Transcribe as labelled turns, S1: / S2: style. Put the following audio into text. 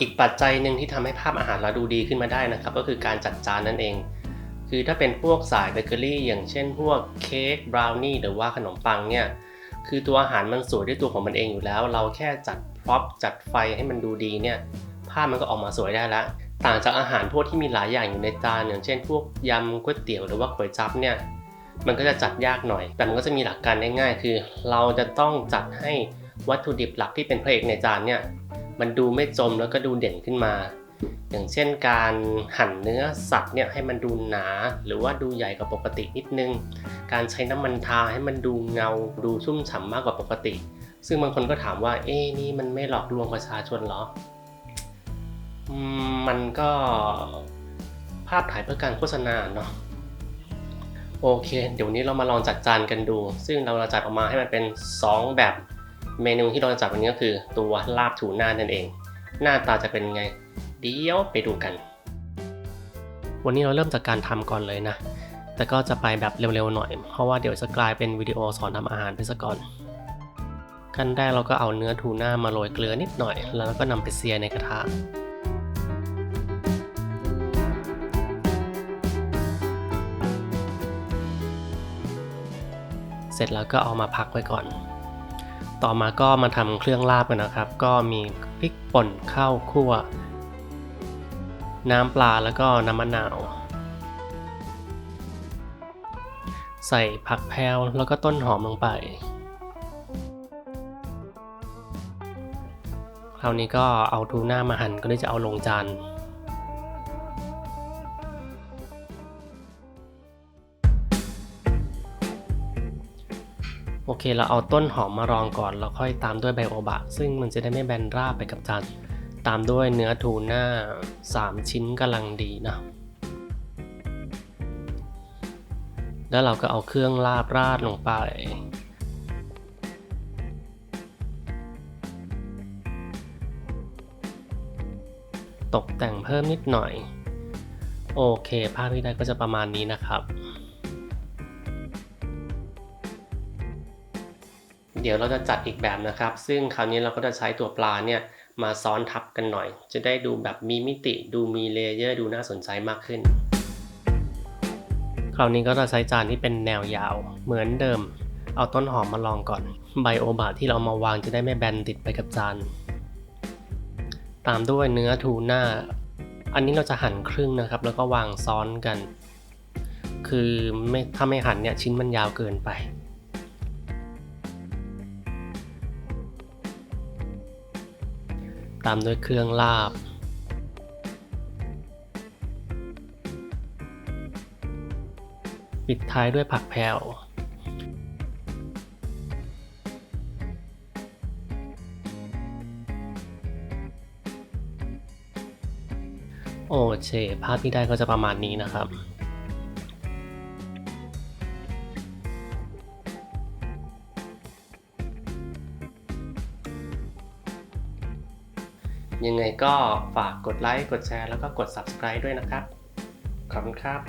S1: อีกปัจจัยหนึ่งที่ทำให้ภาพอาหารเราดูดีขึ้นมาได้นะครับ ก็คือการจัดจานนั่นเอง คือถ้าเป็นพวกสายเบเกอรี่อย่างเช่นพวกเค้กบราวนี่หรือว่าขนมปังเนี่ยคือตัวอาหารมันสวยด้วยตัวของมันเองอยู่แล้ว เราแค่จัดพร็อพจัดไฟให้มันดูดีเนี่ยภาพมันก็ออกมาสวยได้ล้วต่างจากอาหารพวกที่มีหลายอย่างอยู่ในจานอย่างเช่น พวกยำก๋วยเตี๋ยวหรือว่าก๋วยจั๊บเนี่ยมันก็จะจัดยากหน่อย แต่มันก็จะมีหลักการง่ายๆ คือ เราจะต้องจัดให้วัตถุดิบหลักที่เป็นพระเอกในจานเนี่ย มันดูไม่จมแล้วก็ดูเด่นขึ้นมา อย่างเช่นการหั่นเนื้อสัตว์เนี่ยให้มันดูหนา หรือว่าดูใหญ่กว่าปกตินิดนึง การใช้น้ำมันทาให้มันดูเงา ดูชุ่มฉ่ำมากกว่าปกติ ซึ่งบางคนก็ถามว่าเอ๊ะนี่มันไม่หลอกลวงประชาชนเหรอมมันก็ภาพถ่ายเพื่อการโฆษณาเนาะโอเค เดี๋ยวนี้เรามาลองจัดจานกันดู ซึ่งเราจะจัดออกมาให้มันเป็น 2 แบบ เมนูที่เราจะจัดวันนี้ก็คือตัวลาบทูน่านั่นเอง หน้าตาจะเป็นไง เดี๋ยวไปดูกัน วันนี้เราเริ่มจากการทำก่อนเลยนะ แต่ก็จะไปแบบเร็วๆหน่อย เพราะว่าเดี๋ยวจะกลายเป็นวิดีโอสอนทำอาหารไปซะก่อน ขั้นแรกเราก็เอาเนื้อทูน่ามาโรยเกลือนิดหน่อย แล้วก็นำไปเซียในกระทะเสร็จแล้วก็เอามาพักไว้ก่อน ต่อมาก็มาทำเครื่องลาบกันนะครับ ก็มีพริกป่นข้าวคั่ว น้ำปลาแล้วก็น้ำมะนาว ใส่ผักแพรวแล้วก็ต้นหอมลงไป คราวนี้ก็เอาทูน่ามาหั่นก็ได้จะเอาลงจาน โอเค เราเอาต้นหอมมารองก่อน แล้วค่อยตามด้วยใบโอบะ ซึ่งมันจะได้ไม่แบนราบไปกับจานตามด้วยเนื้อทูน่า 3 ชิ้นกำลังดีนะ แล้วเราก็เอาเครื่องลาบราดลงไป ตกแต่งเพิ่มนิดหน่อย โอเค ภาพที่ได้ก็จะประมาณนี้นะครับ เดี๋ยวเราจะจัดอีกแบบนะครับ ซึ่งคราวนี้เราก็จะใช้ตัวปลาเนี่ยมาซ้อนทับกันหน่อย จะได้ดูแบบมีมิติ ดูมีเลเยอร์ ดูน่าสนใจมากขึ้น คราวนี้ก็จะใช้จานที่เป็นแนวยาว เหมือนเดิม เอาต้นหอมมาลองก่อน ใบโอบาที่เรามาวางจะได้ไม่แบนติดไปกับจาน ตามด้วยเนื้อทูน่า อันนี้เราจะหั่นครึ่งนะครับ แล้วก็วางซ้อนกัน คือไม่ถ้าไม่หั่นเนี่ยชิ้นมันยาวเกินไปามด้วยเครื่องลาบ ปิดท้ายด้วยผักแพรวโอเค ภาพที่ได้ก็จะประมาณนี้นะครับ ยังไงก็ฝากกดไลค์ กดแชร์ แล้วก็กด subscribe ด้วยนะครับ ขอบคุณครับ